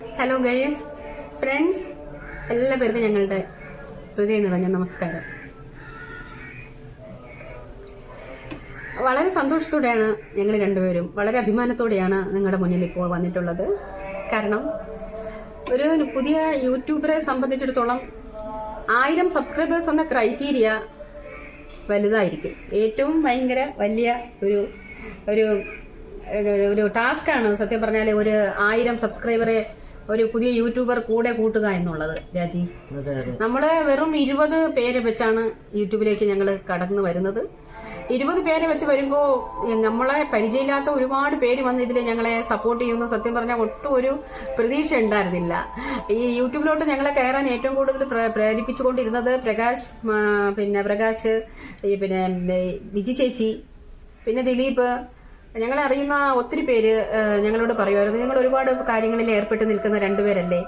Hello guys friends എല്ലാ പേർക്കും ഞങ്ങളുടെ ഹൃദയം നിറഞ്ഞ നമസ്കാരം. വളരെ സന്തോഷത്തോടെയാണ് ഞങ്ങൾ രണ്ടുപേരും വളരെ അഭിമാനത്തോടെയാണ് നിങ്ങളുടെ മുന്നിൽ ഇപ്പോൾ വന്നിട്ടുള്ളത്. കാരണം ഒരു പുതിയ യൂട്യൂബറെ സംബന്ധിച്ചിടത്തോളം ആയിരം സബ്സ്ക്രൈബേഴ്സ് എന്ന ക്രൈറ്റീരിയ വലുതായിരിക്കും. ഏറ്റവും ഭയങ്കര വലിയ ഒരു ഒരു ഒരു- ടാസ്ക്കാണ് സത്യം പറഞ്ഞാൽ ഒരു ആയിരം സബ്സ്ക്രൈബറെ ഒരു പുതിയ യൂട്യൂബർ കൂടെ കൂട്ടുക എന്നുള്ളത് രാജി. നമ്മൾ വെറും ഇരുപത് പേരെ വെച്ചാണ് യൂട്യൂബിലേക്ക് ഞങ്ങൾ കടന്നു വരുന്നത്. ഇരുപത് പേരെ വെച്ച് വരുമ്പോൾ നമ്മളെ പരിചയമില്ലാത്ത ഒരുപാട് പേര് വന്ന് ഇതിൽ ഞങ്ങളെ സപ്പോർട്ട് ചെയ്യുന്നു. സത്യം പറഞ്ഞാൽ ഒട്ടും ഒരു പ്രതീക്ഷ ഉണ്ടായിരുന്നില്ല. ഈ യൂട്യൂബിലോട്ട് ഞങ്ങളെ കയറാൻ ഏറ്റവും കൂടുതൽ പ്ര- പ്രേരിപ്പിച്ചുകൊണ്ടിരുന്നത് പ്രകാശ് പിന്നെ പ്രകാശ് പിന്നെ വിജി ചേച്ചി പിന്നെ ദിലീപ് ഞങ്ങളെ അറിയുന്ന ഒത്തിരി പേര് ഞങ്ങളോട് പറയുമായിരുന്നു. നിങ്ങൾ ഒരുപാട് കാര്യങ്ങളിൽ ഏർപ്പെട്ട് നിൽക്കുന്ന രണ്ടുപേരല്ലേ?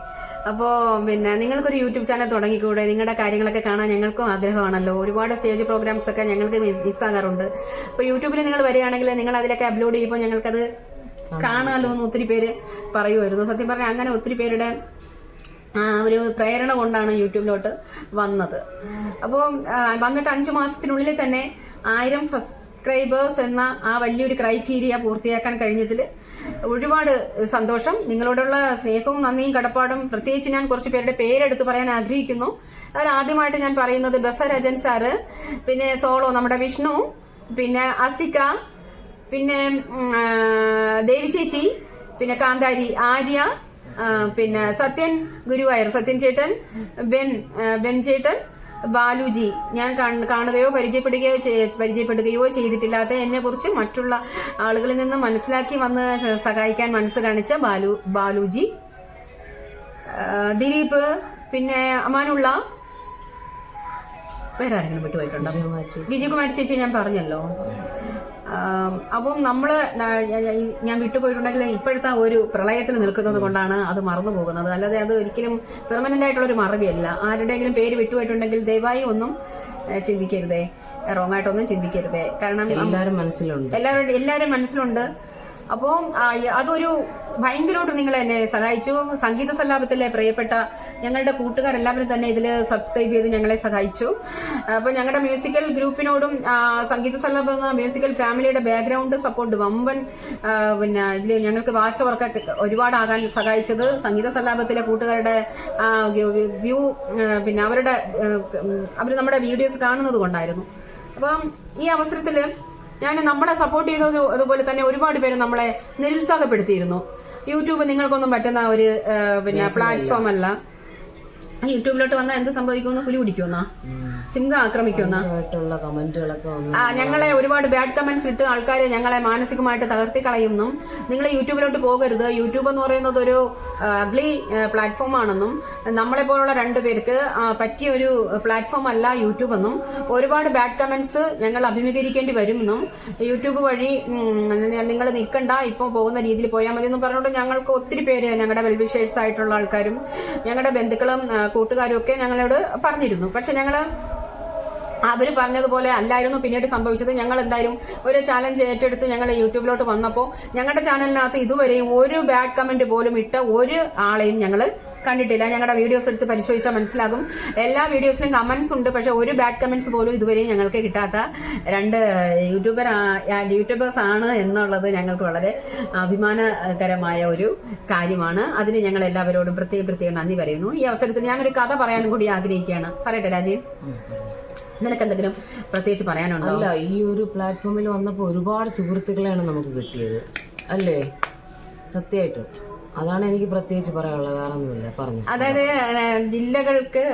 അപ്പോൾ പിന്നെ നിങ്ങൾക്കൊരു യൂട്യൂബ് ചാനൽ തുടങ്ങിക്കൂടെ? നിങ്ങളുടെ കാര്യങ്ങളൊക്കെ കാണാൻ ഞങ്ങൾക്കും ആഗ്രഹമാണല്ലോ. ഒരുപാട് സ്റ്റേജ് പ്രോഗ്രാംസ് ഒക്കെ ഞങ്ങൾക്ക് മിസ്സാകാറുണ്ട്. അപ്പോൾ യൂട്യൂബിൽ നിങ്ങൾ വരികയാണെങ്കിൽ നിങ്ങൾ അതിലൊക്കെ അപ്ലോഡ് ചെയ്യുമ്പോൾ ഞങ്ങൾക്കത് കാണാമല്ലോ എന്ന് ഒത്തിരി പേര് പറയുമായിരുന്നു. സത്യം പറഞ്ഞാൽ അങ്ങനെ ഒത്തിരി പേരുടെ ഒരു പ്രേരണ കൊണ്ടാണ് യൂട്യൂബിലോട്ട് വന്നത്. അപ്പോൾ വന്നിട്ട് അഞ്ച് മാസത്തിനുള്ളിൽ തന്നെ ആയിരം സബ്സ്ക്രൈബേഴ്സ് എന്ന ആ വലിയൊരു ക്രൈറ്റീരിയ പൂർത്തിയാക്കാൻ കഴിഞ്ഞതിൽ ഒരുപാട് സന്തോഷം. നിങ്ങളോടുള്ള സ്നേഹവും നന്ദിയും കടപ്പാടും. പ്രത്യേകിച്ച് ഞാൻ കുറച്ച് പേരുടെ പേരെടുത്ത് പറയാൻ ആഗ്രഹിക്കുന്നു. അതിൽ ആദ്യമായിട്ട് ഞാൻ പറയുന്നത് ബസരജൻ സാറ് പിന്നെ സോളോ നമ്മുടെ വിഷ്ണു പിന്നെ അസിക പിന്നെ ദേവി ചേച്ചി പിന്നെ കാന്താരി ആര്യ പിന്നെ സത്യൻ ഗുരുവായൂർ സത്യൻ ചേട്ടൻ ബെൻ ബെൻ ചേട്ടൻ ബാലുജി ഞാൻ കാണ്- കാണുകയോ പരിചയപ്പെടുകയോ ചെയ്- പരിചയപ്പെടുകയോ ചെയ്തിട്ടില്ലാത്ത എന്നെ കുറിച്ച് മറ്റുള്ള ആളുകളിൽ നിന്ന് മനസ്സിലാക്കി വന്ന് സഹായിക്കാൻ മനസ്സ് കാണിച്ച ബാലു ബാലുജി. ദിലീപ് പിന്നെ അമാനുള്ള. വേറെ ആരെങ്കിലും വിട്ടുപോയിട്ടുണ്ടോ വിജയകുമാരി ചേച്ചി ഞാൻ പറഞ്ഞല്ലോ. അപ്പം നമ്മൾ ഞാൻ വിട്ടുപോയിട്ടുണ്ടെങ്കിൽ ഇപ്പോഴത്തെ ഒരു പ്രളയത്തിൽ നിൽക്കുന്നത് കൊണ്ടാണ് അത് മറന്നു പോകുന്നത്. അല്ലാതെ അത് ഒരിക്കലും പെർമനന്റ് ആയിട്ടുള്ള ഒരു മറവിയല്ല. ആരുടെയെങ്കിലും പേര് വിട്ടുപോയിട്ടുണ്ടെങ്കിൽ ദയവായി ഒന്നും ചിന്തിക്കരുതേ. റോങ് ആയിട്ടൊന്നും ചിന്തിക്കരുതേ. കാരണം എല്ലാവരും മനസ്സിലുണ്ട്. എല്ലാവരുടെ എല്ലാവരും മനസ്സിലുണ്ട്. അപ്പോൾ അതൊരു ഭയങ്കരമായിട്ട് നിങ്ങൾ എന്നെ സഹായിച്ചു. സംഗീത സല്ലാപത്തിലെ പ്രിയപ്പെട്ട ഞങ്ങളുടെ കൂട്ടുകാരെല്ലാവരും തന്നെ ഇതിൽ സബ്സ്ക്രൈബ് ചെയ്ത് ഞങ്ങളെ സഹായിച്ചു. അപ്പോൾ ഞങ്ങളുടെ മ്യൂസിക്കൽ ഗ്രൂപ്പിനോടും സംഗീത സല്ലാപം മ്യൂസിക്കൽ ഫാമിലിയുടെ ബാക്ക്ഗ്രൗണ്ട് സപ്പോർട്ട് വമ്പൻ പിന്നെ ഇതിൽ ഞങ്ങൾക്ക് വാച്ച് വർക്കൊക്കെ ഒരുപാടാകാൻ സഹായിച്ചത്. സംഗീത സല്ലാപത്തിലെ കൂട്ടുകാരുടെ വ്യൂ പിന്നെ അവരുടെ അവർ നമ്മുടെ വീഡിയോസ് കാണുന്നത് കൊണ്ടായിരുന്നു. അപ്പം ഈ അവസരത്തിൽ ഞാൻ നമ്മളെ സപ്പോർട്ട് ചെയ്തത് അതുപോലെ തന്നെ ഒരുപാട് പേര് നമ്മളെ നിരുത്സാഹപ്പെടുത്തിയിരുന്നു. യൂട്യൂബ് നിങ്ങൾക്കൊന്നും പറ്റുന്ന ഒരു പിന്നെ പ്ലാറ്റ്ഫോം അല്ല. യൂട്യൂബിലോട്ട് വന്നാൽ എന്ത് സംഭവിക്കുമെന്ന് പുലി പിടിക്കുമെന്നാ? സിംഹ ആക്രമിക്കുമെന്നാ? ആയിട്ടുള്ള കമന്റുകളൊക്കെ ആ ഞങ്ങളെ ഒരുപാട് ബാഡ് കമന്റ്സ് ഇട്ട് ആൾക്കാർ ഞങ്ങളെ മാനസികമായിട്ട് തകർത്തി കളയുമെന്നും നിങ്ങൾ യൂട്യൂബിലോട്ട് പോകരുത്. യൂട്യൂബ് എന്ന് പറയുന്നത് ഒരു അഗ്ലി പ്ലാറ്റ്ഫോം ആണെന്നും നമ്മളെ പോലുള്ള രണ്ടു പേർക്ക് പറ്റിയ ഒരു പ്ലാറ്റ്ഫോം അല്ല യൂട്യൂബ് എന്നും ഒരുപാട് ബാഡ് കമന്റ്സ് ഞങ്ങൾ അഭിമുഖീകരിക്കേണ്ടി വരുമെന്നും യൂട്യൂബ് വഴി നിങ്ങൾ നിൽക്കണ്ട ഇപ്പോൾ പോകുന്ന രീതിയിൽ പോയാൽ മതി എന്നും പറഞ്ഞുകൊണ്ട് ഞങ്ങൾക്ക് ഒത്തിരി പേര് ഞങ്ങളുടെ വെൽവിഷേഴ്സ് ആയിട്ടുള്ള ആൾക്കാരും ഞങ്ങളുടെ ബന്ധുക്കളും കൂട്ടുകാരും ഒക്കെ ഞങ്ങളോട് പറഞ്ഞിരുന്നു. പക്ഷെ ഞങ്ങൾ അവർ പറഞ്ഞതുപോലെ അല്ലായിരുന്നു. പിന്നീട് സംഭവിച്ചത് ഞങ്ങൾ എന്തായാലും ഒരു ചാലഞ്ച് ഏറ്റെടുത്ത് ഞങ്ങൾ യൂട്യൂബിലോട്ട് വന്നപ്പോൾ ഞങ്ങളുടെ ചാനലിനകത്ത് ഇതുവരെയും ഒരു ബാഡ് കമന്റ് പോലും ഇട്ട ഒരു ആളെയും ഞങ്ങൾ കണ്ടിട്ടില്ല. ഞങ്ങളുടെ വീഡിയോസ് എടുത്ത് പരിശോധിച്ചാൽ മനസ്സിലാകും. എല്ലാ വീഡിയോസിലും കമന്റ്സ് ഉണ്ട്. പക്ഷെ ഒരു ബാഡ് കമന്റ്സ് പോലും ഇതുവരെയും ഞങ്ങൾക്ക് കിട്ടാത്ത രണ്ട് യൂട്യൂബർ യൂട്യൂബേഴ്സ് ആണ് എന്നുള്ളത് ഞങ്ങൾക്ക് വളരെ അഭിമാനകരമായ ഒരു കാര്യമാണ്. അതിന് ഞങ്ങൾ എല്ലാവരോടും പ്രത്യേകം പ്രത്യേകം നന്ദി പറയുന്നു. ഈ അവസരത്തിൽ ഞാനൊരു കഥ പറയാനും കൂടി ആഗ്രഹിക്കുകയാണ്. പറയട്ടെ രാജീവ് നിനക്ക് എന്തെങ്കിലും പ്രത്യേകിച്ച് പറയാനുണ്ടോ? അല്ല ഈ ഒരു പ്ലാറ്റ്ഫോമിൽ വന്നപ്പോൾ ഒരുപാട് സുഹൃത്തുക്കളെയാണ് നമുക്ക് കിട്ടിയത്. അല്ലേ? സത്യമായിട്ടും അതാണ് എനിക്ക് പ്രത്യേകിച്ച് പറയാനുള്ളത് വേറെ പറഞ്ഞു. അതായത് ജില്ലകൾക്ക്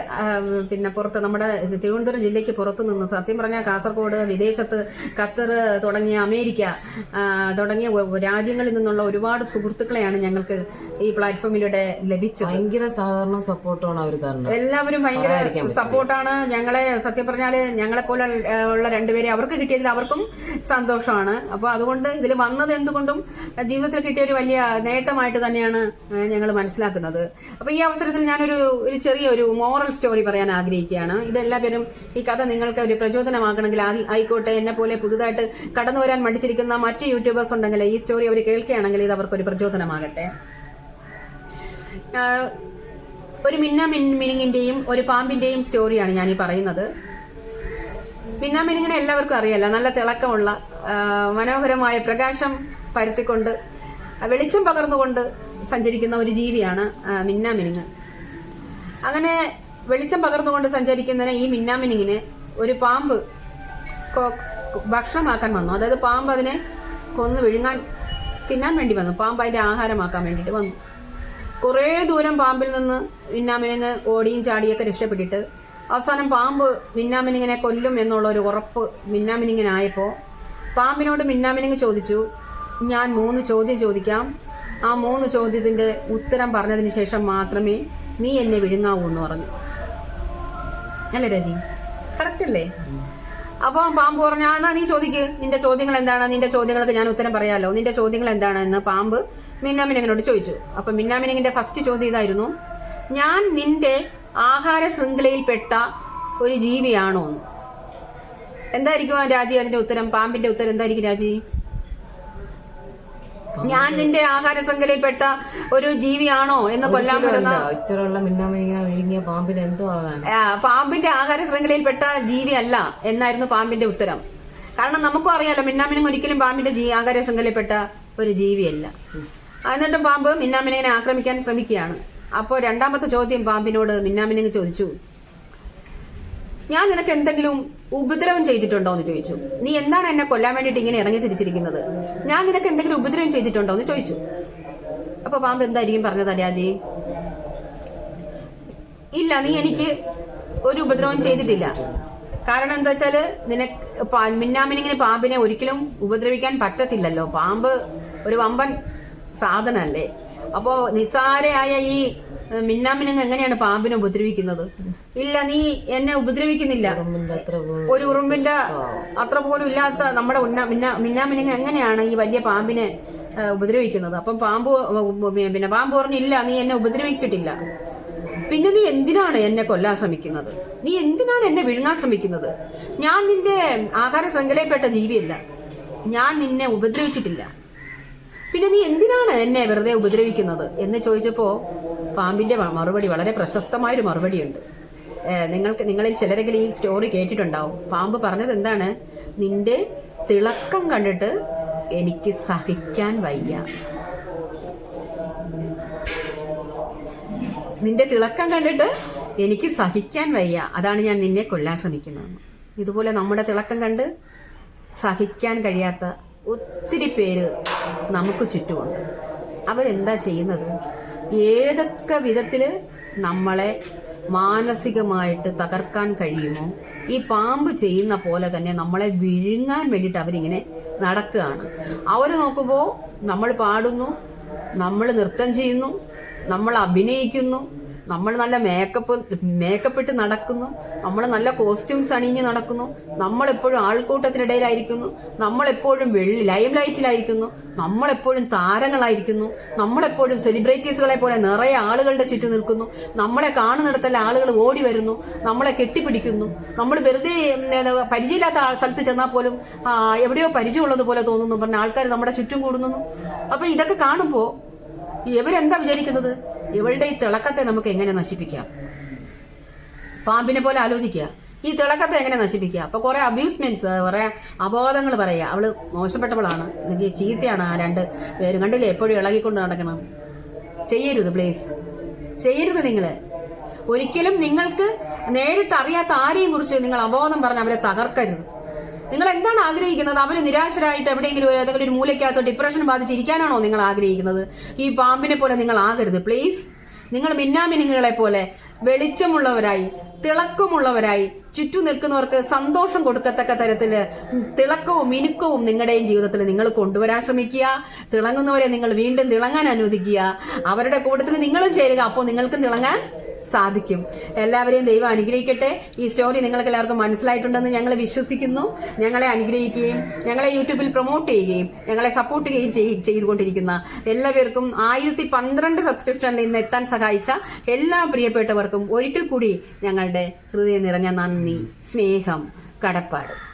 പിന്നെ പുറത്ത് നമ്മുടെ തിരുവനന്തപുരം ജില്ലയ്ക്ക് പുറത്തു നിന്ന് സത്യം പറഞ്ഞാൽ കാസർഗോഡ് വിദേശത്ത് ഖത്തർ തുടങ്ങിയ അമേരിക്ക തുടങ്ങിയ രാജ്യങ്ങളിൽ നിന്നുള്ള ഒരുപാട് സുഹൃത്തുക്കളെയാണ് ഞങ്ങൾക്ക് ഈ പ്ലാറ്റ്ഫോമിലൂടെ ലഭിച്ചത്. ഭയങ്കര സഹകരണവും സപ്പോർട്ടാണ് അവർ തരുന്നത്. എല്ലാവരും ഭയങ്കര സപ്പോർട്ടാണ്. ഞങ്ങളെ സത്യം പറഞ്ഞാൽ ഞങ്ങളെ പോലെ ഉള്ള രണ്ടുപേരെ അവർക്ക് കിട്ടിയതിൽ അവർക്കും സന്തോഷമാണ്. അപ്പോൾ അതുകൊണ്ട് ഇതിൽ വന്നത് എന്തുകൊണ്ടും ജീവിതത്തിൽ കിട്ടിയ ഒരു വലിയ നേട്ടമായിട്ട് തന്നെയാണ് ഞങ്ങൾ മനസ്സിലാക്കുന്നത്. അപ്പോൾ ഈ അവസരത്തിൽ ഞാനൊരു ഒരു ചെറിയ ഒരു മോറൽ സ്റ്റോറി പറയാൻ ആഗ്രഹിക്കുകയാണ്. ഇതെല്ലാവരും ഈ കഥ നിങ്ങൾക്ക് ഒരു പ്രചോദനമാകണമെങ്കിൽ ആയിക്കോട്ടെ. എന്നെ പോലെ പുതുതായിട്ട് കടന്നു വരാൻ മടിച്ചിരിക്കുന്ന മറ്റ് യൂട്യൂബേഴ്സ് ഉണ്ടെങ്കിൽ ഈ സ്റ്റോറി അവർ കേൾക്കുകയാണെങ്കിൽ ഇത് അവർക്കൊരു പ്രചോദനമാകട്ടെ. ഒരു മിന്ന മിൻ ഒരു പാമ്പിന്റെയും സ്റ്റോറിയാണ് ഞാൻ ഈ പറയുന്നത്. മിന്ന മിനിങ്ങിനെ എല്ലാവർക്കും അറിയാലോ നല്ല തിളക്കമുള്ള മനോഹരമായ പ്രകാശം പരത്തിക്കൊണ്ട് വെളിച്ചം പകർന്നുകൊണ്ട് സഞ്ചരിക്കുന്ന ഒരു ജീവിയാണ് മിന്നാമിനുങ്ങ്. അങ്ങനെ വെളിച്ചം പകർന്നുകൊണ്ട് സഞ്ചരിക്കുന്നതിന് ഈ മിന്നാമിനുങ്ങിനെ ഒരു പാമ്പ് ഭക്ഷണമാക്കാൻ വന്നു. അതായത് പാമ്പ് അതിനെ കൊന്ന് വിഴുങ്ങാൻ തിന്നാൻ വേണ്ടി വന്നു. പാമ്പ് അതിന്റെ ആഹാരമാക്കാൻ വേണ്ടിയിട്ട് വന്നു. കുറേ ദൂരം പാമ്പിൽ നിന്ന് മിന്നാമിനിങ് ഓടിയും ചാടിയൊക്കെ രക്ഷപ്പെട്ടിട്ട് അവസാനം പാമ്പ് മിന്നാമിനിങ്ങിനെ കൊല്ലും എന്നുള്ള ഒരു ഉറപ്പ് മിന്നാമിനിങ്ങിനായപ്പോൾ പാമ്പിനോട് മിന്നാമിനിങ് ചോദിച്ചു ഞാൻ മൂന്ന് ചോദ്യം ചോദിക്കാം. ആ മൂന്ന് ചോദ്യത്തിന്റെ ഉത്തരം പറഞ്ഞതിന് ശേഷം മാത്രമേ നീ എന്നെ വിഴുങ്ങാവൂ എന്ന് പറഞ്ഞു. അല്ലേ രജി? കറക്റ്റ് അല്ലേ? അപ്പോൾ പാമ്പ് പറഞ്ഞു എന്നാ നീ ചോദിക്ക്. നിന്റെ ചോദ്യങ്ങൾ എന്താണ്? നിന്റെ ചോദ്യങ്ങൾക്ക് ഞാൻ ഉത്തരം പറയാമല്ലോ നിന്റെ ചോദ്യങ്ങൾ എന്താണ്? എന്ന് പാമ്പ് മിന്നാമിനങ്ങനോട് ചോദിച്ചു. അപ്പൊ മിന്നാമിനങ്ങിന്റെ ഫസ്റ്റ് ചോദ്യം ഇതായിരുന്നു ഞാൻ നിന്റെ ആഹാര ശൃംഖലയിൽപ്പെട്ട ഒരു ജീവിയാണോ എന്ന് എന്തായിരിക്കും രാജി അതിന്റെ ഉത്തരം? പാമ്പിന്റെ ഉത്തരം എന്തായിരിക്കും രാജി? ഞാൻ നിന്റെ ആഹാര ശൃംഖലയിൽപ്പെട്ട ഒരു ജീവിയാണോ എന്ന് കൊല്ലാൻ വരുന്ന വിഴുങ്ങിയ പാമ്പിന് എന്തോ പാമ്പിന്റെ ആഹാര ശൃംഖലയിൽപ്പെട്ട ജീവിയല്ല എന്നായിരുന്നു പാമ്പിന്റെ ഉത്തരം. കാരണം നമുക്കും അറിയാലോ മിന്നാമിനും ഒരിക്കലും പാമ്പിന്റെ ജീ ആഹാര ശൃംഖലയിൽപ്പെട്ട ഒരു ജീവിയല്ല. എന്നിട്ട് പാമ്പ് മിന്നാമിനെ ആക്രമിക്കാൻ ശ്രമിക്കുകയാണ്. അപ്പോൾ രണ്ടാമത്തെ ചോദ്യം പാമ്പിനോട് മിന്നാമിനെ ചോദിച്ചു. ഞാൻ നിനക്ക് എന്തെങ്കിലും ഉപദ്രവം ചെയ്തിട്ടുണ്ടോ എന്ന് ചോദിച്ചു. നീ എന്താണ് എന്നെ കൊല്ലാൻ വേണ്ടിയിട്ട് ഇങ്ങനെ ഇറങ്ങി തിരിച്ചിരിക്കുന്നത്? ഞാൻ നിനക്ക് എന്തെങ്കിലും ഉപദ്രവം ചെയ്തിട്ടുണ്ടോ എന്ന് ചോദിച്ചു. അപ്പൊ പാമ്പ് എന്തായിരിക്കും പറഞ്ഞത് അലിയാജി? ഇല്ല നീ എനിക്ക് ഒരു ഉപദ്രവം ചെയ്തിട്ടില്ല. കാരണം എന്താ വെച്ചാൽ നിനക്ക് മിന്നാമിനിങ്ങനെ പാമ്പിനെ ഒരിക്കലും ഉപദ്രവിക്കാൻ പറ്റത്തില്ലല്ലോ. പാമ്പ് ഒരു വമ്പൻ സാധനല്ലേ അപ്പോ നിസ്സാരയായ ഈ മിന്നാമിനങ്ങ് എങ്ങനെയാണ് പാമ്പിനെ ഉപദ്രവിക്കുന്നത്? ഇല്ല നീ എന്നെ ഉപദ്രവിക്കുന്നില്ല. ഒരു ഉറുമ്പിന്റെ അത്ര പോലും ഇല്ലാത്ത നമ്മുടെ മിന്നാമിനങ്ങ് എങ്ങനെയാണ് ഈ വലിയ പാമ്പിനെ ഉപദ്രവിക്കുന്നത്? അപ്പം പാമ്പ് പിന്നെ പാമ്പ് പറഞ്ഞില്ല നീ എന്നെ ഉപദ്രവിച്ചിട്ടില്ല. പിന്നെ നീ എന്തിനാണ് എന്നെ കൊല്ലാൻ ശ്രമിക്കുന്നത്? നീ എന്തിനാണ് എന്നെ വിഴുങ്ങാൻ ശ്രമിക്കുന്നത്? ഞാൻ നിന്റെ ആഹാര ശൃംഖലയിൽപ്പെട്ട ജീവിയല്ല. ഞാൻ നിന്നെ ഉപദ്രവിച്ചിട്ടില്ല. പിന്നെ നീ എന്തിനാണ് എന്നെ വെറുതെ ഉപദ്രവിക്കുന്നത്? എന്ന് ചോദിച്ചപ്പോ പാമ്പിന്റെ മറുപടി വളരെ പ്രശസ്തമായൊരു മറുപടിയുണ്ട്. നിങ്ങൾക്ക് നിങ്ങളിൽ ചിലരെങ്കിലും ഈ സ്റ്റോറി കേട്ടിട്ടുണ്ടാവും. പാമ്പ് പറഞ്ഞത് എന്താണ്? നിന്റെ തിളക്കം കണ്ടിട്ട് എനിക്ക് സഹിക്കാൻ വയ്യ. നിന്റെ തിളക്കം കണ്ടിട്ട് എനിക്ക് സഹിക്കാൻ വയ്യ. അതാണ് ഞാൻ നിന്നെ കൊല്ലാൻ ശ്രമിക്കുന്നത്. ഇതുപോലെ നമ്മുടെ തിളക്കം കണ്ട് സഹിക്കാൻ കഴിയാത്ത ഒത്തിരി പേര് നമുക്ക് ചുറ്റുമുണ്ട്. അവരെന്താ ചെയ്യുന്നത്? ഏതൊക്കെ വിധത്തിൽ നമ്മളെ മാനസികമായിട്ട് തകർക്കാൻ കഴിയുമോ ഈ പാമ്പ് ചെയ്യുന്ന പോലെ തന്നെ നമ്മളെ വിഴുങ്ങാൻ വേണ്ടിയിട്ട് അവരിങ്ങനെ നടക്കുകയാണ്. അവർ നോക്കുമ്പോൾ നമ്മൾ പാടുന്നു നമ്മൾ നൃത്തം ചെയ്യുന്നു നമ്മൾ അഭിനയിക്കുന്നു നമ്മൾ നല്ല മേക്കപ്പ് മേക്കപ്പ് ഇട്ട് നടക്കുന്നു. നമ്മൾ നല്ല കോസ്റ്റ്യൂംസ് അണിഞ്ഞ് നടക്കുന്നു. നമ്മളെപ്പോഴും ആൾക്കൂട്ടത്തിനിടയിലായിരിക്കുന്നു. നമ്മളെപ്പോഴും വെള്ളി ലൈം ലൈറ്റിലായിരിക്കുന്നു നമ്മളെപ്പോഴും താരങ്ങളായിരിക്കുന്നു. നമ്മളെപ്പോഴും സെലിബ്രിറ്റീസുകളെ പോലെ നിറയെ ആളുകളുടെ ചുറ്റും നിൽക്കുന്നു. നമ്മളെ കാണുന്നിടത്തെല്ലാം ആളുകൾ ഓടി വരുന്നു. നമ്മളെ കെട്ടിപ്പിടിക്കുന്നു. നമ്മൾ വെറുതെ പരിചയമില്ലാത്ത സ്ഥലത്ത് ചെന്നാൽ പോലും എവിടെയോ പരിചയമുള്ളത് പോലെ തോന്നുന്നു. പറഞ്ഞ ആൾക്കാർ നമ്മുടെ ചുറ്റും കൂടുന്നു. അപ്പൊ ഇതൊക്കെ കാണുമ്പോൾ ഇവരെന്താ വിചാരിക്കുന്നത്? ഇവളുടെ ഈ തിളക്കത്തെ നമുക്ക് എങ്ങനെ നശിപ്പിക്കാം? പാമ്പിനെ പോലെ ആലോചിക്കുക. ഈ തിളക്കത്തെ എങ്ങനെ നശിപ്പിക്കുക? അപ്പൊ കുറെ അബ്യൂസ്മെന്റ്സ് കുറെ അബോധങ്ങൾ പറയുക. അവൾ മോശപ്പെട്ടവളാണ്. അല്ലെങ്കിൽ ചീത്തയാണ് ആ രണ്ട് പേരും. കണ്ടില്ലേ? എപ്പോഴും ഇളകിക്കൊണ്ട് നടക്കണം. ചെയ്യരുത് പ്ലീസ് ചെയ്യരുത് നിങ്ങൾ ഒരിക്കലും നിങ്ങൾക്ക് നേരിട്ട് അറിയാത്ത ആരെയും കുറിച്ച് നിങ്ങൾ അബോധം പറഞ്ഞ് അവരെ തകർക്കരുത്. നിങ്ങൾ എന്താണ് ആഗ്രഹിക്കുന്നത്? അവർ നിരാശരായിട്ട് എവിടെയെങ്കിലും ഏതെങ്കിലും ഒരു മൂലയ്ക്കകത്ത് ഡിപ്രഷൻ ബാധിച്ചിരിക്കാനാണോ നിങ്ങൾ ആഗ്രഹിക്കുന്നത്? ഈ പാമ്പിനെ പോലെ നിങ്ങൾ ആകരുത് പ്ലീസ് നിങ്ങൾ മിന്നാമിനുങ്ങളെ പോലെ വെളിച്ചമുള്ളവരായി തിളക്കമുള്ളവരായി ചുറ്റും നിൽക്കുന്നവർക്ക് സന്തോഷം കൊടുക്കത്തക്ക തരത്തിൽ തിളക്കവും മിനുക്കവും നിങ്ങളുടെയും ജീവിതത്തിൽ നിങ്ങൾ കൊണ്ടുവരാൻ ശ്രമിക്കുക. തിളങ്ങുന്നവരെ നിങ്ങൾ വീണ്ടും തിളങ്ങാൻ അനുവദിക്കുക. അവരുടെ കൂട്ടത്തിൽ നിങ്ങളും ചേരുക. അപ്പോൾ നിങ്ങൾക്കും തിളങ്ങാൻ സാധിക്കും. എല്ലാവരെയും ദൈവം അനുഗ്രഹിക്കട്ടെ. ഈ സ്റ്റോറി നിങ്ങൾക്ക് എല്ലാവർക്കും മനസ്സിലായിട്ടുണ്ടെന്ന് ഞങ്ങൾ വിശ്വസിക്കുന്നു. ഞങ്ങളെ അനുഗ്രഹിക്കുകയും ഞങ്ങളെ യൂട്യൂബിൽ പ്രൊമോട്ട് ചെയ്യുകയും ഞങ്ങളെ സപ്പോർട്ട് ചെയ്യുകയും ചെയ്തുകൊണ്ടിരിക്കുന്ന എല്ലാവർക്കും ആയിരത്തി പന്ത്രണ്ട് സബ്സ്ക്രിപ്ഷനിൽ ഇന്ന് എത്താൻ സഹായിച്ച എല്ലാ പ്രിയപ്പെട്ടവർക്കും ഒരിക്കൽ കൂടി ഞങ്ങളുടെ ഹൃദയം നിറഞ്ഞ നന്ദി സ്നേഹം കടപ്പാട്.